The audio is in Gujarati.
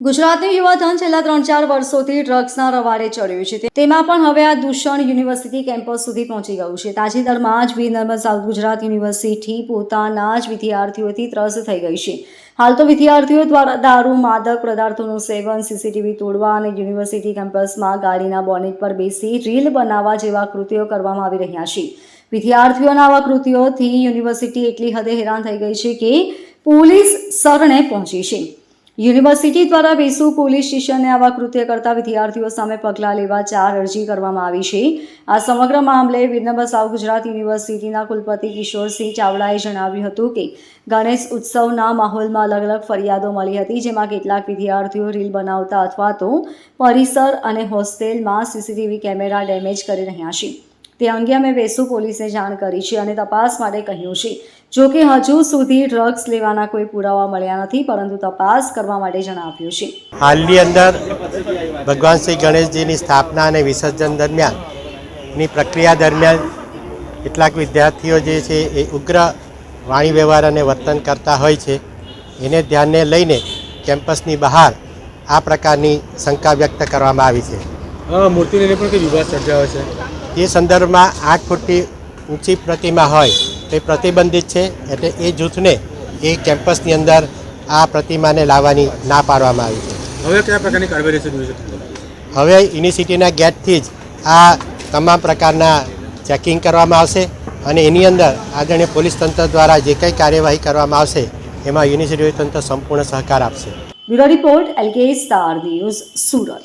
ગુજરાતનું યુવાધન છેલ્લા ત્રણ ચાર વર્ષોથી ડ્રગ્સના રવાડે ચડ્યું છે. તેમાં પણ હવે આ દૂષણ યુનિવર્સિટી કેમ્પસ સુધી પહોંચી ગયું છે. તાજેતરમાં જ વીર સાઉથ ગુજરાત યુનિવર્સિટી પોતાના જ વિદ્યાર્થીઓથી ત્રસ્ત થઈ ગઈ છે. હાલ તો વિદ્યાર્થીઓ દ્વારા દારૂ, માદક પદાર્થોનું સેવન, સીસીટીવી તોડવા અને યુનિવર્સિટી કેમ્પસમાં ગાડીના બોનેટ પર બેસી રીલ બનાવવા જેવા કૃત્યો કરવામાં આવી રહ્યા છે. વિદ્યાર્થીઓના આવા કૃત્યોથી યુનિવર્સિટી એટલી હદે હેરાન થઈ ગઈ છે કે પોલીસ શરણે પહોંચી છે. યુનિવર્સિટી દ્વારા વેસુ પોલીસ સ્ટેશને આવા કૃત્ય કરતા વિદ્યાર્થીઓ સામે પગલાં લેવા ચાર અરજી કરવામાં આવી છે. આ સમગ્ર મામલે વીરનગર સાઉથ ગુજરાત યુનિવર્સિટીના કુલપતિ કિશોરસિંહ ચાવડાએ જણાવ્યું હતું કે, ગણેશ ઉત્સવના માહોલમાં અલગ અલગ ફરિયાદો મળી હતી, જેમાં કેટલાક વિદ્યાર્થીઓ રીલ બનાવતા અથવા તો પરિસર અને હોસ્ટેલમાં સીસીટીવી કેમેરા ડેમેજ કરી રહ્યા છે. તે અંગે અમે વેસુ પોલીસને જાણ કરી છે અને તપાસ માટે કહ્યું છે. જો કે હજુ સુધી ડ્રગ્સ લેવાના કોઈ પુરાવા મળ્યા નથી પરંતુ તપાસ કરવા માટે જણાવ્યું છે. હાલની અંદર ભગવાન શ્રી ગણેશજીની સ્થાપના અને વિસર્જન દરમિયાનની પ્રક્રિયા દરમિયાન કેટલાક વિદ્યાર્થીઓ જે છે એ ઉગ્ર વાણી વ્યવહાર અને વર્તન કરતા હોય છે. એને ધ્યાને લઈને કેમ્પસની બહાર આ પ્રકારની શંકા વ્યક્ત કરવામાં આવી છે. હા મૂર્તિને પણ કઈ વિવાદ સર્જાયો છે? તે સંદર્ભમાં આઠ ફૂટની ઊંચી પ્રતિમા હોય તે પ્રતિબંધિત છે. એટલે એ જૂથને એ કેમ્પસની અંદર આ પ્રતિમાને લાવવાની ના પાડવામાં આવી છે. હવે કયા પ્રકારની કાર્યવાહી હવે યુનિવર્સિટીના ગેટથી જ આ તમામ પ્રકારના ચેકિંગ કરવામાં આવશે અને એની અંદર આદરણીય પોલીસ તંત્ર દ્વારા જે કંઈ કાર્યવાહી કરવામાં આવશે એમાં યુનિવર્સિટી તંત્ર સંપૂર્ણ સહકાર આપશે. Bureau report LK star news Surat.